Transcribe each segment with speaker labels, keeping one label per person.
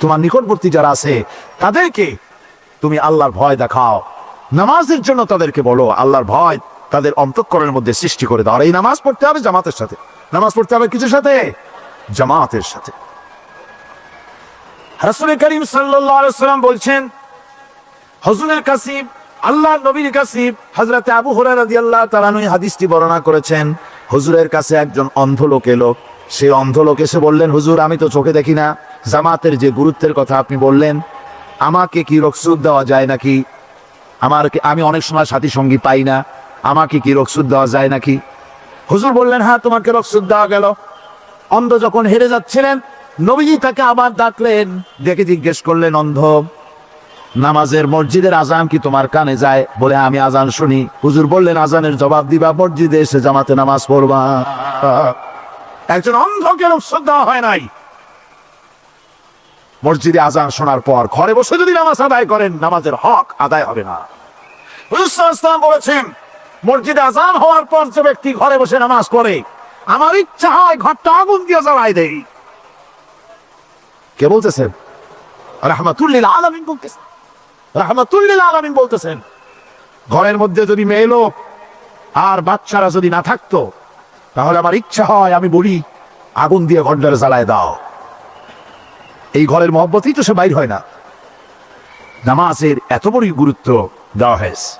Speaker 1: তোমার নিকটবর্তী যারা আছে, তাদেরকে তুমি আল্লাহর ভয় দেখাও। নামাজের জন্য তাদেরকে বলো, আল্লাহর ভয় তাদের অন্তঃকরণের মধ্যে সৃষ্টি করে দাও। আর এই নামাজ পড়তে হবে জামাতের সাথে। নামাজ পড়তে হবে কিছুর সাথে? জামাতের সাথে। করিম সাল্লাম বলছেন হজুরের আল্লাহ নবীর কাসিব হজরতে আবু তাআলা হাদিসটি বর্ণনা করেছেন, হুজুরের কাছে একজন অন্ধ লোক এলো। সেই অন্ধ লোক এসে বললেন, হুজুর, আমি তো চোখে দেখি না। জামাতের যে গুরুত্বের কথা আপনি বললেন, আমাকে কি রকসুদ দেওয়া যায় নাকি? আমার আমি অনেক সময় সাথী সঙ্গী পাই না, আমাকে কি রকসুদ দেওয়া যায় নাকি? হুজুর বললেন হ্যাঁ তোমাকে রকসুদ দেওয়া গেল। অন্ধ যখন হেরে যাচ্ছিলেন, নবীজি তাকে আবার ডাকলেন দেখে জিজ্ঞেস করলেন, অন্ধ, নামাজের মসজিদের আজান কি তোমার কানে যায়? বলে আমি আজান শুনি। হুজুর বললেন, আজানের জবাব দিবা, মসজিদে এসে জামাতে নামাজ পড়বা। একজন অন্ধকে রকসুদ দেওয়া হয় নাই। মসজিদে আজান শোনার পর ঘরে বসে যদি নামাজ আদায় করেন, নামাজের হক আদায় হবে না। ওয়াসাল্লাম বলেছেন, মসজিদে আজান হওয়ার পর যে ব্যক্তি ঘরে বসে নামাজ পড়ে, আমার ইচ্ছা হয় ঘরটা আগুন দিয়ে জ্বালাই দেই। কে বলতেছেন? রাহমাতুল্লিল আলামিন বলতেছেন। রাহমাতুল্লিল আলামিন বলতেছেন, ঘরের মধ্যে যদি মেয়ে লোক আর বাচ্চারা যদি না থাকতো, তাহলে আমার ইচ্ছা হয় আমি বলি, আগুন দিয়ে ঘন্টারে জ্বালায় দাও। এই ঘরের মহব্বতই তো সে বাইর হয় না। নামাজের এত বড়ই গুরুত্ব দেওয়া হয়েছে।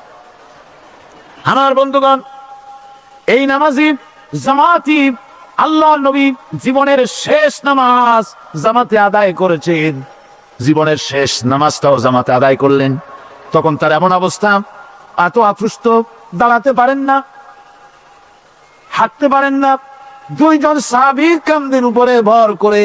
Speaker 1: আমার বন্ধুগণ, এই নামাজি জামাতি আল্লাহ নবী জীবনের শেষ নামাজ জামাতে আদায় করেছেন। জীবনের শেষ নামাজটাও জামাতে আদায় করলেন। তখন তার এমন অবস্থা, এত আত্রুষ্ট দাঁড়াতে পারেন না, হাঁটতে পারেন না। দুইজন সাহাবীর কামদের উপরে ভর করে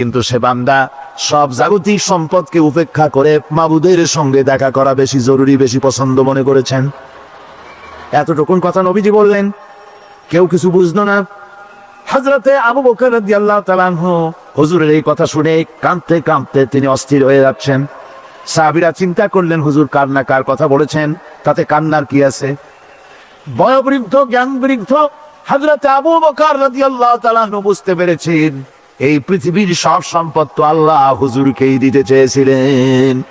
Speaker 1: কিন্তু সে বান্দা সব জাগতিক সম্পদকে উপেক্ষা করে মাবুদের সঙ্গে দেখা করা বেশি জরুরি, বেশি পছন্দ মনে করেছেন। এতটুকুন কথা নবীজি বললেন, কেউ কিছু বুঝলো না। হজরতে আবু বকর রাদিয়াল্লাহু তাআলা আনহু হুজুরের এই কথা শুনে কাঁদতে কাঁদতে তিনি অস্থির হয়ে যাচ্ছেন। সাহাবীরা চিন্তা করলেন, হুজুর কার না কার কথা বলেছেন, তাতে কান্নার কি আছে? বয়োবৃদ্ধ জ্ঞান বৃদ্ধ হজরত আবু বকর রাদিয়াল্লাহু তাআলা আনহু বুঝতে পেরেছেন এই পৃথিবীর সব সম্পদ তো আল্লাহ হুজুরকেই দিতে চেয়েছিলেন।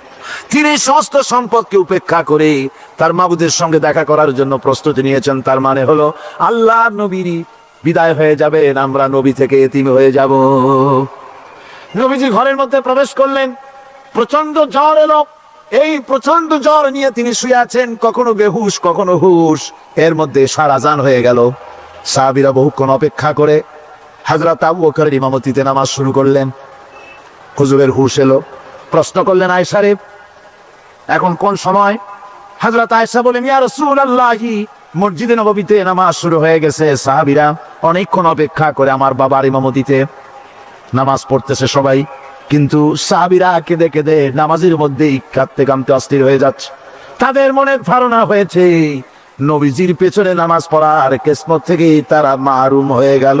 Speaker 1: তিনি সমস্ত সম্পদকে উপেক্ষা করে তার মাবুদের সঙ্গে দেখা করার জন্য প্রস্তুতি নিয়েছেন। তার মানে হলো, আল্লাহ নবীর বিদায় হয়ে যাবেন আমরা নবী থেকে এতিম হয়ে যাব। নবীজি ঘরের মধ্যে প্রবেশ করলেন। প্রচণ্ড জ্বর এলো। এই প্রচণ্ড জ্বর নিয়ে তিনি শুয়ে আছেন। কখনো বেহুশ, কখনো হুশ। এর মধ্যে সারাজান হয়ে গেল। সাহাবিরা বহুক্ষণ অপেক্ষা করে হাজরত আবু বকরের ইমামতিতে নামাজ শুরু করলেন। হুজুরের হুশ এলো। প্রশ্ন করলেন আয়সারে এখন কোন সময়? হাজরত আয়সা বলেন ইয়া রাসূলুল্লাহি, মসজিদে নববীতে নামাজ শুরু হয়ে গেছে, সাহাবীরা অনেকক্ষণ অপেক্ষা করে আমার বাবার ইমামতিতে নামাজ পড়তেছে সবাই। কিন্তু সাহাবিরা কেঁদে কেঁদে নামাজের মধ্যেই কাঁদতে কাঁদতে অস্থির হয়ে যাচ্ছে। তাদের মনে ধারণা হয়েছে, নবীজির পেছনে নামাজ পড়ার কেসমত থেকেই তারা মারুম হয়ে গেল।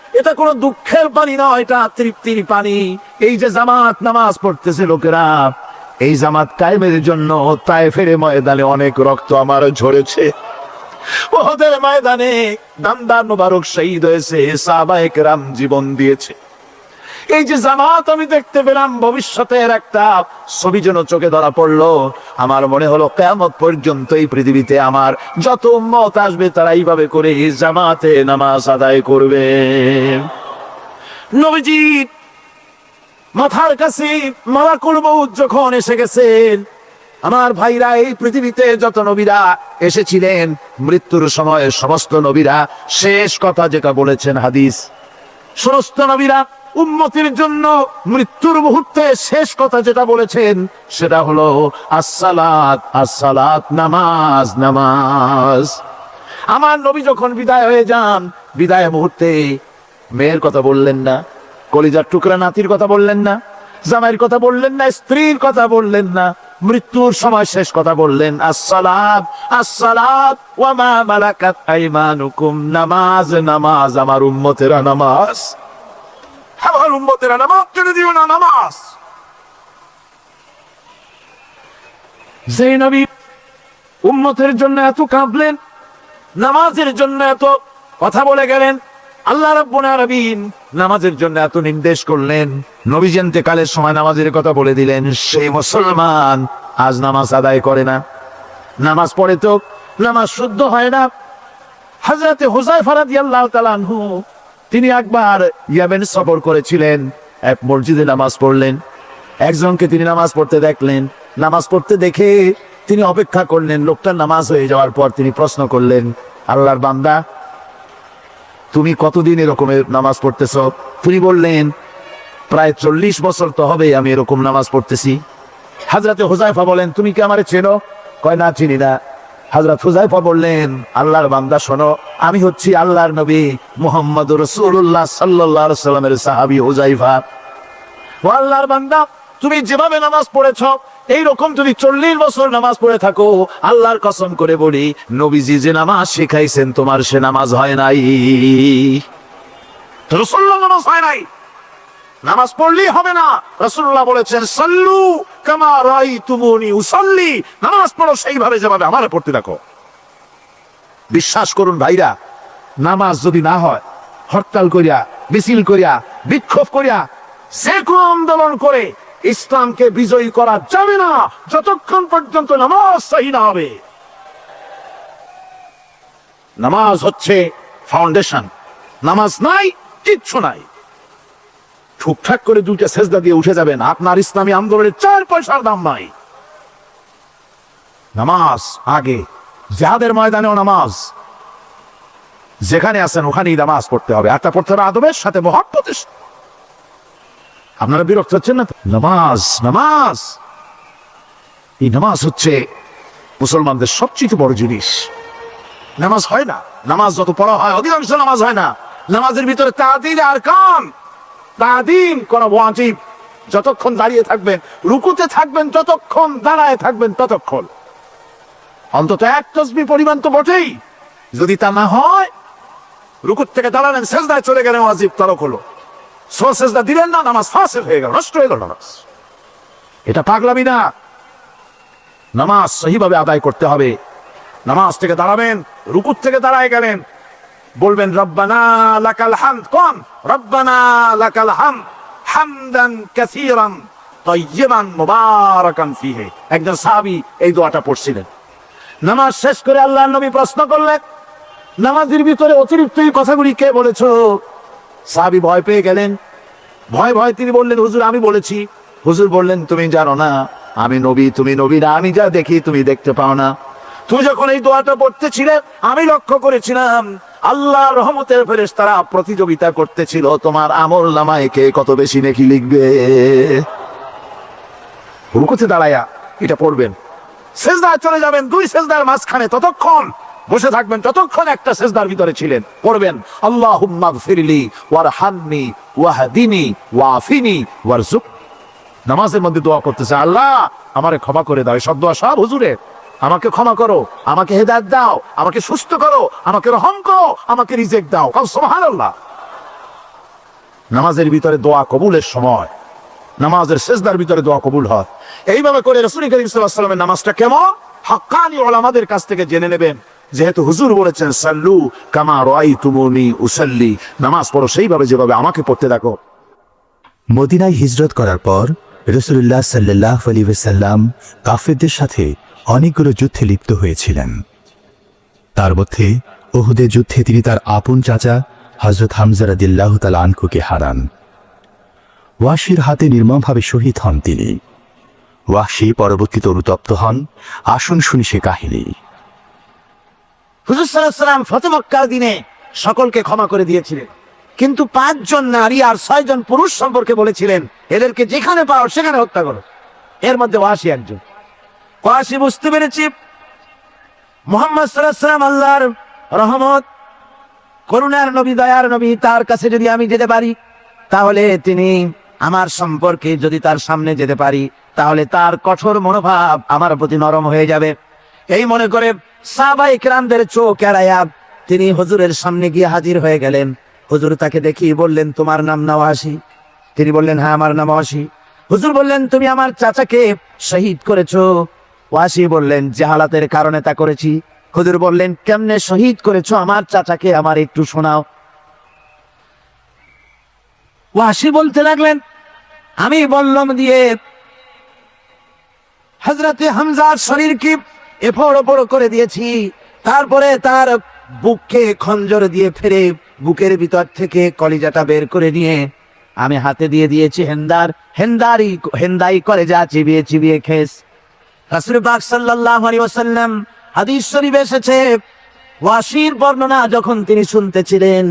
Speaker 1: এটা কোনো দুঃখের পানি না, এটা তৃপ্তির পানি। এই যে জামাত নামাজ পড়তেছে লোকেরা, এই জামাত কায়েমের জন্য তায়েফের ময়দানে অনেক রক্ত আমার ঝরেছে। ওদের ময়দানে দামদার মুবারক শহীদ হয়েছে, সাহাবায়ে রাম জীবন দিয়েছে। এই যে জামাত আমি দেখতে পেলাম, ভবিষ্যতের একটা ছবি যেন চোখে ধরা পড়ল। আমার মনে হলো কেমত পর্যন্ত এই পৃথিবীতে আমার যত মত আসবে, তারা এইভাবে করে জামাতে নামাজ আদায় করবে। নবীজি মাথার কাছে মারা করব যখন এসে গেছেন। আমার ভাইরা এই পৃথিবীতে যত নবীরা এসেছিলেন, মৃত্যুর সময় সমস্ত নবীরা শেষ কথা যেটা বলেছেন হাদিস। সমস্ত নবীরা উন্মতির জন্য মৃত্যুর মুহূর্তে শেষ কথা যেটা বলেছেন, সেটা হলো আসসালাত আসসালাত, নামাজ নামাজ। আমার নবী যখন বিদায় হয়ে যান, বিদায় মুহূর্তে মেয়ের কথা বললেন না, কলিজার টুকরা নাতির কথা বললেন না, জামাইয়ের কথা বললেন না, স্ত্রীর কথা বললেন না, মৃত্যুর সময় শেষ কথা বললেন আসসালাম আসসালাত, ওয়া মা মালাকাত আইমানুকুম, নামাজ নামাজ, আমার উম্মতেরা নামাজ। আমার উম্মতেরা নামাজ ছেড়ে দিও না, নামাজ। যেই নবী উম্মতের জন্য এত কাঁদলেন, নামাজের জন্য এত কথা বলে গেলেন, আল্লাহ রাব্বুল নামাজের জন্য এত নির্দেশ করলেন। নবী জানতে কালের সময় নামাজের কথা বলে দিলেন, সেই মুসলমান আজ নামাজ আদায় করে না। নামাজ পড়ে তো নামাজ শুদ্ধ হয় না। হযরতে হুযায়ফা রাদিয়াল্লাহু তাআলা তিনি একবার ইয়ামেন সফর করেছিলেন, এক মসজিদে নামাজ পড়লেন। একজনকে তিনি নামাজ পড়তে দেখলেন। নামাজ পড়তে দেখে তিনি অপেক্ষা করলেন, লোকটার নামাজ হয়ে যাওয়ার পর তিনি প্রশ্ন করলেন, আল্লাহর বান্দা, তুমি কতদিন এরকমের নামাজ পড়তেছ? তিনি বললেন, প্রায় চল্লিশ বছর তো হবে আমি এরকম নামাজ পড়তেছি। হাজরাতে হুজাইফা বলেন, তুমি কি আমার চেনো? কয়, না, চিনি না। হাজরত হুজাইফা বললেন, আল্লাহর বান্দা, শোনো, আমি হচ্ছি আল্লাহর নবী মোহাম্মদ রসুল্লাহ সাল্লাহ সাল্লামের সাহাবি হুজাইফা ও আল্লাহর বান্দা, তুমি যেভাবে নামাজ পড়েছ এই রকম তুমি চল্লিশ বছর নামাজ পড়ে থাকো, আল্লাহর কসম করে বলি, নবীজি যে নামাজ শিখাইছেন, তোমার সে নামাজ হয় নাই। রসুল্লাহ নামাজ হয় নাই। নামাজ পড়লেই হবে না। রসুল্লাহ বলেছেন, সাল্লু কামা রাই তুমুনি উসাল্লি। নামাজ পড়ো, সেইভাবে যেভাবে আমার পড়তে দেখো। বিশ্বাস করুন ভাইরা, নামাজ যদি না হয়, হরতাল করিয়া, মিছিল করিয়া, বিক্ষোভ করিয়া যে কোনো আন্দোলন করে ইসলামকে বিজয়ী করা যাবে না, যতক্ষণ পর্যন্ত নামাজ সহি না হবে। নামাজ হচ্ছে ফাউন্ডেশন নামাজ নাই, কিচ্ছু নাই। ঠুকঠাক করে দুইটা সেজদা দিয়ে উঠে যাবেন। আপনার ইসলামী আন্দোলনের চার পয়সার দাম নাই। নামাজ আগে যাদের ময়দানেও নামাজ। যেখানে আছেন ওখানেই নামাজ পড়তে হবে। একটা পড়তে হবে আদবের সাথে সাথে। আপনারা বিরক্ত হচ্ছেন না নামাজ নামাজ। এই নামাজ হচ্ছে মুসলমানদের সবচেয়ে বড় জিনিস। নামাজ হয় না। নামাজ যত পড়া হয়, অধিকাংশ নামাজ হয় না। নামাজের ভিতরে তাদিন আর কান তাদিন করা ওয়াজিব যতক্ষণ দাঁড়িয়ে থাকবেন, রুকুতে থাকবেন, যতক্ষণ দাঁড়ায় থাকবেন, ততক্ষণ। অন্তত এক তসবি পরিমাণ তো বটেই। যদি তা না হয়, রুকুর থেকে দাঁড়ালেন, সেজদায় চলে গেলেন ওয়াজিব তরক হলো। সো সেজদা দিলেন না, নামাজ ফাসেল হয়ে গেল, নষ্ট হয়ে গেল নামাজ। এটা পাগলামি না। নামাজ সহিভাবে আদায় করতে হবে। নামাজ থেকে দাঁড়াবেন, রুকুর থেকে দাঁড়ায় গেলেন বলবেন, রব্বানা লাকাল হামদ। কোন রব্বানা লাকাল হাম, হামদান কাসীরান তাইয়িবান মুবারাকান ফিহি। একজন সাহাবী এই দোয়াটা পড়ছিলেন। নামাজ শেষ করে আল্লাহর নবী প্রশ্ন করলেন, নামাজের ভিতরে অতিরিক্ত এই কথাগুলি কে বলেছ? সাহাবী ভয় পেয়ে গেলেন। ভয় ভয় তিনি বললেন, হুজুর, আমি বলেছি। হুজুর বললেন, তুমি জানো না, আমি নবী, তুমি নবী না, আমি যা দেখি তুমি দেখতে পাও না। তুমি যখন এই দোয়াটা পড়তেছিলে আমি লক্ষ্য করেছিলাম আল্লাহ রহমতের ফেরেশ তারা প্রতিযোগিতা করতেছিল, তোমার আমল নামায় কে কত বেশি নেকি লিখবে? রুকুতে দাঁড়ায়া, এটা পড়বেন। সেজদায় চলে যাবেন দুই সেজদার মাঝখানে, ততক্ষণ বসে থাকবেন, ততক্ষণ একটা সেজদার ভিতরে ছিলেন, পড়বেন আল্লাহ আল্লাহুম্মা গফিরলি ওয়ারহামনি ওয়াহদিনি ওয়াফিনি ওয়ারজুক নামাজের মধ্যে দোয়া করতেছে, আল্লাহ, আমারে ক্ষমা করে দাও সব দোয়া সব হুজুরের। আমাকে ক্ষমা করো, আমাকে হেদায়েত দাও, আমাকে সুস্থ করো, আমাকে রহম করো, আমাকে রিজেক্ট দাও। সুবহানাল্লাহ। নামাজের ভিতরে দোয়া কবুলের সময়, নামাজের শেষদার ভিতরে দোয়া কবুল হয়। এইভাবে করে রসুল করিম নামাজটা কেমন? হাক্কানি ওলামাদের কাছ থেকে জেনে নেবেন। যেহেতু হুজুর বলেছেন, সাল্লু কামা রাআইতুমুনি উসাল্লি। নামাজ পড়ো সেইভাবে যেভাবে আমাকে পড়তে দেখো।
Speaker 2: মদিনায় হিজরত করার পর রসুল্লাহ সাল্লাহ আলী সাল্লাম কাফেরদের সাথে অনেকগুলো যুদ্ধে লিপ্ত হয়েছিলেন। তার মধ্যে ওহুদের যুদ্ধে তিনি তার আপন চাচা হজরত হামজারাদিল্লাহ তাল আনকুকে হারান। ওয়াসির হাতে নির্মমভাবে শহীদ হন তিনি। ওয়াহশি পরবর্তীতে অনুতপ্ত হন। আসুন শুনি সে কাহিনী।
Speaker 1: হুজুর ফতেমক্কার দিনে সকলকে ক্ষমা করে দিয়েছিলেন। কিন্তু পাঁচজন নারী আর ছয়জন পুরুষ সম্পর্কে বলেছিলেন, এদেরকে যেখানে পাও সেখানে হত্যা করো। এর মধ্যে ওয়াসি একজন। ওয়াসি বুঝতে পেরেছি। মোহাম্মদ সাল্লাম আল্লাহর রহমত, করুণার নবী, দয়ার নবী তার কাছে যদি আমি যেতে পারি, তাহলে তিনি আমার সম্পর্কে যদি তার সামনে যেতে পারি, তাহলে তার কঠোর মনোভাব আমার প্রতি নরম হয়ে যাবে। এই মনে করে সাবাই ক্রামদের চোখ এড়াইয়া তিনি হুজুরের সামনে গিয়ে হাজির হয়ে গেলেন। হুজুর তাকে দেখি বললেন, তোমার নাম নওয়াসি তিনি বললেন হ্যাঁ আমার নাম ওয়াসি হুজুর বললেন, তুমি আমার চাচাকে শহীদ করেছ। ওয়াসি বললেন, জাহালাতের কারণে তা করেছি। হুজুর বললেন, কেমনে শহীদ করেছ আমার চাচাকে? আমার একটু শোনাও। ওয়াসি বলতে লাগলেন, আমি বললাম দিয়ে হজরতে হামজার শরীরকে এফড় ওপড় করে দিয়েছি। তারপরে তার বুককে খঞ্জর দিয়ে ফেরে বুকের ভিতর থেকে কলিজাটা বের করে নিয়ে আমি হাতে দিয়ে দিয়েছি হেন্দার। হেন্দারি, হেন্দাই যা চিবিয়ে চিবিয়ে খেস। রাসূল পাক সাল্লাল্লাহু আলাইহি ওয়াসাল্লাম হাদিস শরীফে ওয়াসির বর্ণনা যখন তিনি শুনতেছিলেন,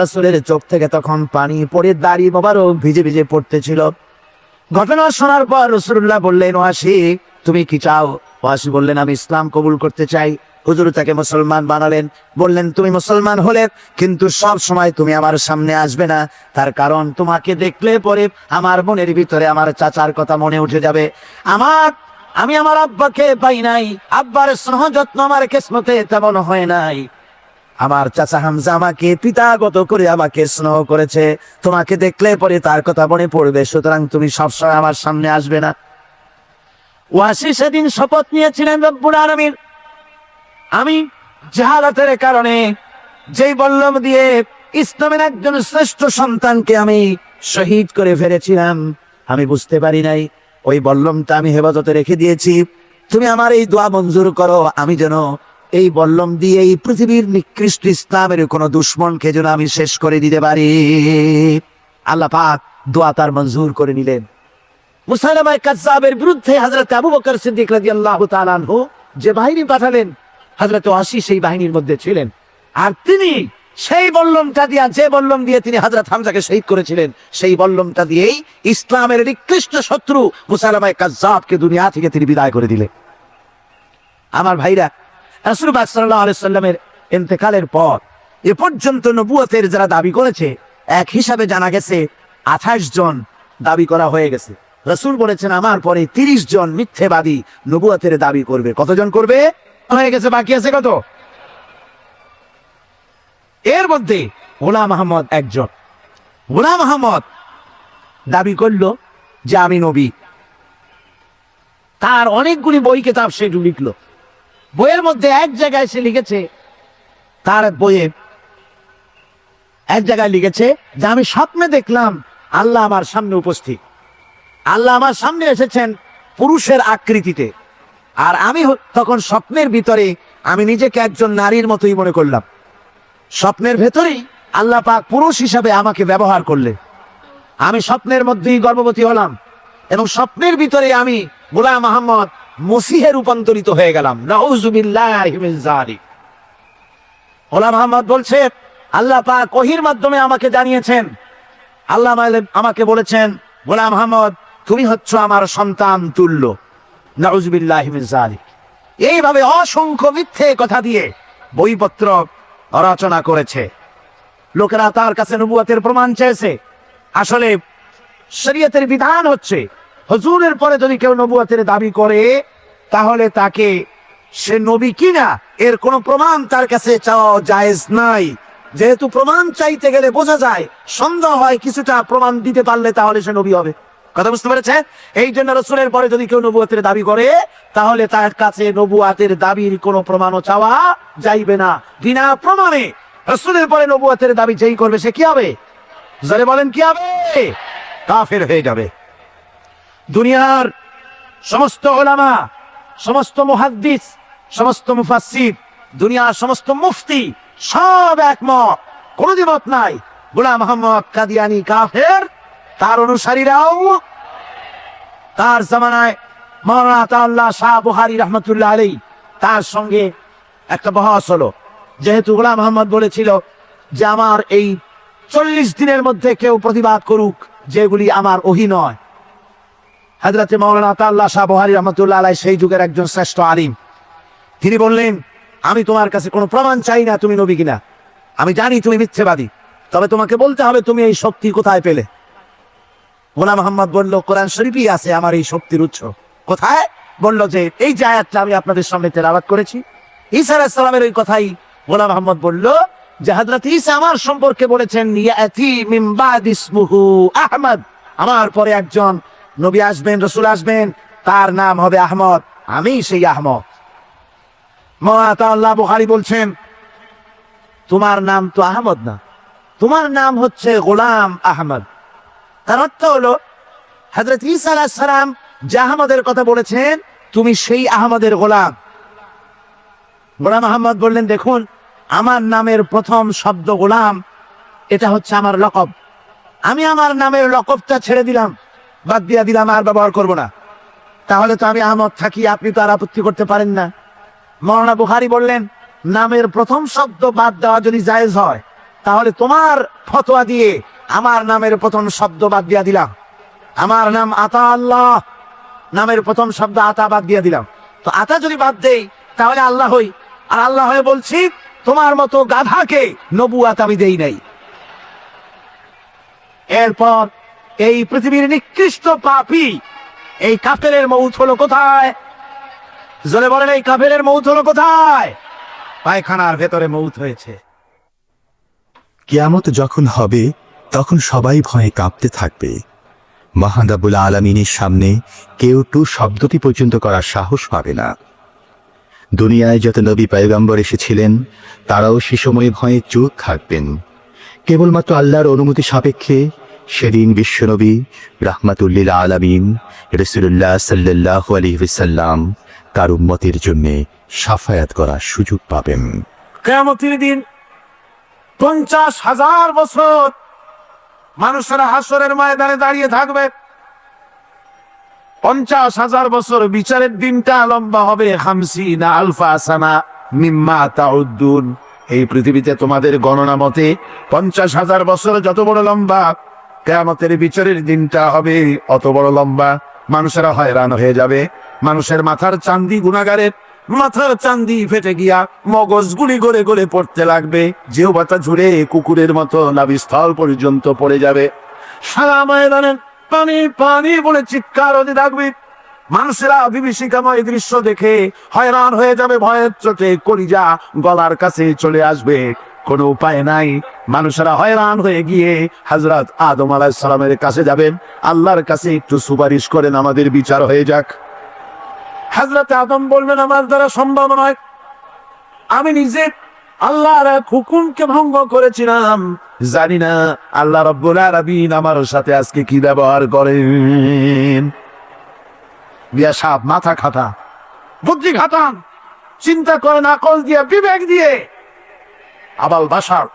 Speaker 1: রাসূলের চোখ থেকে তখন পানি পড়ে দাড়ি মোবারক ভিজে ভিজে পড়তেছিল। ঘটনা শোনার পর রসুল্লাহ বললেন, ওয়াসি, তুমি কি চাও? ওয়াসি বললেন, আমি ইসলাম কবুল করতে চাই। হুজুর তাকে মুসলমান বানালেন, বললেন, তুমি মুসলমান হলে কিন্তু সব সময় তুমি আমার সামনে আসবে না। তার কারণ তোমাকে দেখলে পরে আমার মনের ভিতরে আমার চাচার কথা মনে উঠে যাবে। আমার আমি আমার আব্বাকে পাই নাই। আব্বার স্নেহ যত্ন আমার কিসমতে তেমন হয় নাই। আমার চাচা হামজা আমাকে পিতাগত করে আমাকে স্নেহ করেছে। তোমাকে দেখলে পরে তার কথা মনে পড়বে, সুতরাং তুমি সবসময় আমার সামনে আসবে না। ওয়াসি সেদিন শপথ নিয়েছিলেন রব্বুল আলমীর আমি জাহালাতের কারণে যেই বল্লম দিয়ে ইসলামের একজন শ্রেষ্ঠ সন্তানকে আমি শহীদ করে ফেলেছিলাম, আমি বুঝতে পারি নাই। ওই বল্লমটা আমি হেফাজতে রেখে দিয়েছি। তুমি আমার এই দোয়া মঞ্জুর করো। আমি যেন এই বল্লম দিয়ে এই পৃথিবীর নিকৃষ্ট ইসলামের কোনো দুশ্মনকে যেন আমি শেষ করে দিতে পারি। আল্লাহ পাক দোয়া তার মঞ্জুর করে নিলেন। মুসাইলামায় কাজ্জাবের বিরুদ্ধে হযরত আবু বকর সিদ্দিক রাদিয়াল্লাহু তাআলা আনহু যে বাহিনী পাঠালেন, হযরত ওয়াসি সেই বাহিনীর মধ্যে ছিলেন। আর তিনি সেই বল্লমটা দিয়া যে বল্লম দিয়ে তিনি হযরত হামজাকে শহীদ করেছিলেন, সেই বল্লমটা দিয়েই ইসলামের নিকৃষ্ট শত্রু মুসাইলামায় কাজ্জাবকে দুনিয়া থেকে তিনি বিদায় করে দিলেন। আমার ভাইরা রাসূল পাক সাল্লাল্লাহু আলাইহি সাল্লামের ইন্তেকালের পর এ পর্যন্ত নবুয়তের যারা দাবি করেছে, এক হিসাবে জানা গেছে, আঠাশ জন দাবি করা হয়ে গেছে। রসুল বলেছেন, আমার পরে তিরিশ জন মিথ্যেবাদী নবুয়তের দাবি করবে। কতজন করবে? হয়ে গেছে, বাকি আছে কত? এর মধ্যে গোলাম আহমদ একজন। গোলাম আহমদ দাবি করল যে আমি নবী। তার অনেকগুলি বই কেতাব সে লিখলো। বইয়ের মধ্যে এক জায়গায় সে লিখেছে, তার বইয়ে এক জায়গায় লিখেছে যে আমি স্বপ্নে দেখলাম আল্লাহ আমার সামনে উপস্থিত। আল্লাহ আমার সামনে এসেছেন পুরুষের আকৃতিতে। আর আমি তখন স্বপ্নের ভিতরে আমি নিজেকে একজন নারীর মতোই মনে করলাম। স্বপ্নের ভেতরেই আল্লাহ পাক পুরুষ হিসাবে আমাকে ব্যবহার করলে। আমি স্বপ্নের মধ্যেই গর্ভবতী হলাম এবং স্বপ্নের ভিতরে আমি গোলাম আহম্মদ মসিহে রূপান্তরিত হয়ে গেলাম। গোলাম মোহাম্মদ বলছে, আল্লাহ পাক ওহির মাধ্যমে আমাকে জানিয়েছেন। আল্লাহ আমাকে- বলেছেন, গোলাম আহমদ, তুমি হচ্ছ আমার সন্তান তুল্য। নাউজুবিল্লাহি এইভাবে অসংখ্য মিথ্যে কথা দিয়ে বইপত্র রচনা করেছে। লোকেরা তার কাছে নবুয়াতের প্রমাণ চেয়েছে। আসলে শরীয়তের বিধান হচ্ছে, হুজুরের পরে যদি কেউ নবুয়াতের দাবি করে, তাহলে তাকে সে নবী কিনা এর কোনো প্রমাণ তার কাছে চাওয়া জায়েজ নাই। যেহেতু প্রমাণ চাইতে গেলে বোঝা যায়, সন্দেহ হয় কিছুটা প্রমাণ দিতে পারলে তাহলে সে নবী হবে। কথা বুঝতে পেরেছেন? এই জন্য রসুলের পরে যদি কেউ নবুয়াতের দাবি করে, তাহলে তার কাছে নবুয়াতের দাবির কোনো প্রমাণও চাওয়া যাইবে না। বিনা প্রমাণে রসুলের পরে নবুয়াতের দাবি যেই করবে, সে কি হবে? জরে বলেন, কি হবে? কাফের হয়ে যাবে। দুনিয়ার সমস্ত ওলামা, সমস্ত মুহাদ্দিস, সমস্ত মুফাসসির, দুনিয়ার সমস্ত মুফতি সব একমত। কোনো দ্বিমত নাই। গোলাম মোহাম্মদ কাদিয়ানি কাফের তার অনুসারীরাও তার জামানায় মৌলানা আতাউল্লাহ শাহ বুহারি রহমতুল্লাহ আলী তার সঙ্গে একটা বহস হলো। যেহেতু গোলাম মোহাম্মদ বলেছিল যে আমার এই চল্লিশ দিনের মধ্যে কেউ প্রতিবাদ করুক, যেগুলি আমার ওহি নয়। হাজরাতে মৌলানা আতাউল্লাহ শাহ বুহারি রহমতুল্লাহ আলাই সেই যুগের একজন শ্রেষ্ঠ আলিম। তিনি বললেন, আমি তোমার কাছে কোনো প্রমাণ চাই না তুমি নবী কিনা। আমি জানি তুমি মিথ্যেবাদী, তবে তোমাকে বলতে হবে তুমি এই শক্তি কোথায় পেলে? গোলাম মোহাম্মদ বলল, কোরআন শরীফই আছে আমার এই শক্তির উৎস। কোথায়? বলল যে, এই যে আয়াতটা আমি আপনাদের সামনে তেলাবাত করেছি। ঈসা আলাইহিস ওই কথাই গোলাম মোহাম্মদ বলল, যে হযরত ঈসা আমার সম্পর্কে বলেছেন আহমদ। আমার পরে একজন নবী আসবেন, রসুল আসবেন, তার নাম হবে আহমদ। আমি সেই আহমদ। মহাতাল্লাহ বুখারী বলছেন, তোমার নাম তো আহমদ না, তোমার নাম হচ্ছে গোলাম আহমদ। তার অর্থ হলো হজরত ঈসা আলাইহিস সালাম যে আহমদের কথা বলেছেন, তুমি সেই আহমদের গোলাম। গোলাম আহমদ বললেন, দেখুন, আমার নামের প্রথম শব্দ গোলাম, এটা হচ্ছে আমার লকব। আমি আমার নামের লকবটা ছেড়ে দিলাম, বাদ দিয়া দিলাম, আর ব্যবহার করব না। তাহলে তো আমি আহমদ থাকি, আপনি তো আর আপত্তি করতে পারেন না। মৌলানা বুখারি বললেন, নামের প্রথম শব্দ বাদ দেওয়া যদি জায়েজ হয়, তাহলে তোমার ফতোয়া দিয়ে আমার নামের প্রথম শব্দ বাদ দিয়া দিলাম। আমার নাম আতা আল্লাহ। নামের প্রথম শব্দ আতা বাদ দিয়া দিলাম। তো আতা যদি বাদ দেই, তাহলে আল্লাহ হই। আর আল্লাহ হয়ে বলছি, তোমার মতো গাধাকে নবুয়াত আমি দেই নাই। এরপর এই পৃথিবীর নিকৃষ্ট পাপি, এই কাফেরের মৌত হলো কোথায়? জোরে বলেন, এই কাফেরের মৌত হলো কোথায়? পায়খানার ভেতরে মৌত হয়েছে।
Speaker 2: কিয়ামত যখন হবে তখন সবাই ভয়ে কাঁপতে থাকবে। মহাদাবুল আলমিনের সামনে কেউ টু শব্দটি পর্যন্ত করার সাহস পাবে না। দুনিয়ায় যত নবী পয়গম্বর এসেছিলেন, তারাও সে সময় ভয়ে চুপ থাকবেন। কেবলমাত্র আল্লাহর অনুমতি সাপেক্ষে সেদিন বিশ্বনবী রাহমাতুল্লিল আলামিন রসুল্লাহ সাল্লাহ আলহিসাল্লাম তার উম্মতের জন্য সাফায়াত করার সুযোগ পাবেন।
Speaker 1: কেমতির দিন পঞ্চাশ হাজার বছর মানুষেরা হাসরের ময়দানে দাঁড়িয়ে থাকবে। পঞ্চাশ হাজার বছর বিচারের দিনটা লম্বা হবে। হামসি না আলফা আসানা মিম্মা তাউদ্দুন। এই পৃথিবীতে তোমাদের গণনা মতে পঞ্চাশ হাজার বছর যত বড় লম্বা, কেয়ামতের বিচারের দিনটা হবে অত বড় লম্বা। মানুষেরা হয়রান হয়ে যাবে। মানুষের মাথার চান্দি গুণাগারের মাথার চান্দি ফেটে গিয়া মগজ গুলি গড়ে গড়ে পড়তে লাগবে। যেও বাতা ঝুড়ে কুকুরের মতো নাভিস্থল পর্যন্ত পড়ে যাবে। সারা ময়দানে পানি পানি বলে চিৎকার হতে থাকবে মানুষেরা বিভীষিকাময় দৃশ্য দেখে হয়রান হয়ে যাবে ভয়ের চোটে। কলিজা গলার কাছে চলে আসবে। কোনো উপায় নাই। মানুষেরা হয়রান হয়ে গিয়ে হজরত আদম আলাহিসাল্লামের কাছে যাবেন। আল্লাহর কাছে একটু সুপারিশ করেন, আমাদের বিচার হয়ে যাক। হাজরত আদম বলবেন, আমার দ্বারা সম্ভব নয়। আমি নিজে আল্লাহর হুকুমকে ভঙ্গ করেছিলাম। জানি না আল্লাহ রব্বুল আলামিন আমার সাথে আজকে কি ব্যবহার করেন। বিয়া সাপ, মাথা খাটা, বুদ্ধি খাটান, চিন্তা করেন আকল দিয়ে, বিবেক দিয়ে। আবাল বাসার,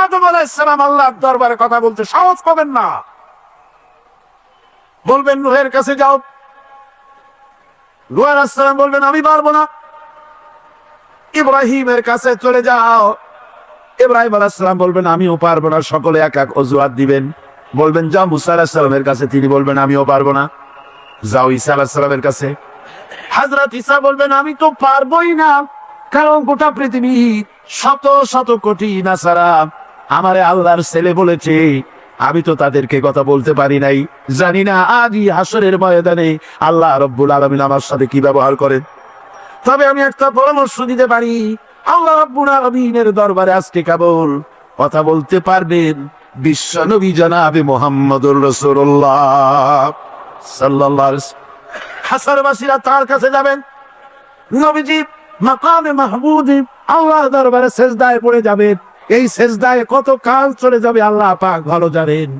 Speaker 1: আদম আলাইসালাম আল্লাহর দরবারে কথা বলতে সাহস পাবেন না। বলবেন, নুহের কাছে যাও। আসসালাম বলবেন, আমি পারব না। ইব্রাহিমের কাছে চলে যাও। ইব্রাহিম আলাইসালাম বলবেন, আমিও পারব না। সকলে এক এক অজুহাত দিবেন। বলবেন যা মুসা আলাহিসাল্লামের কাছে। তিনি বলবেন, আমিও পারব না। যাও ঈসা আলাহিসাল্লামের কাছে। হাজরত ঈসা বলবেন, আমি তো পারবোই না। কারণ গোটা পৃথিবী শত শত কোটি না সারা আমারে আল্লাহর ছেলে বলেছে আমি তো তাদেরকে কথা বলতে পারি নাই। জানি না আজই হাসরের ময়দানে আল্লাহ রব্বুল আলমিন আমার সাথে কি ব্যবহার করেন। তবে আমি একটা পরামর্শ দিতে পারি, আল্লাহ রব্বুল আলমিনের দরবারে আজকে কেবল কথা বলতে পারবেন বিশ্ব নবী জানাবে মোহাম্মদুর রসুল্লাহ সাল্লাল্লাহু হাসারবাসীরা তার কাছে যাবেন। নবীজি মাকামে মাহমুদ আল্লাহ দরবারে সেজদায় পড়ে যাবেন। এই সেজদায় কত কাল চলে যাবে আল্লাহ পাক ভালো জানেন।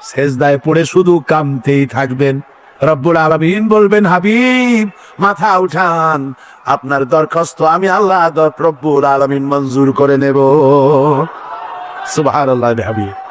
Speaker 1: সেজদায় পড়ে শুধু কামতেই থাকবেন। রব্বুল আলমিন বলবেন, হাবিব, মাথা উঠান। আপনার দরখাস্ত আমি আল্লাহ রব্বুল আলমিন মঞ্জুর করে নেব। সুবহানাল্লাহ হাবিব।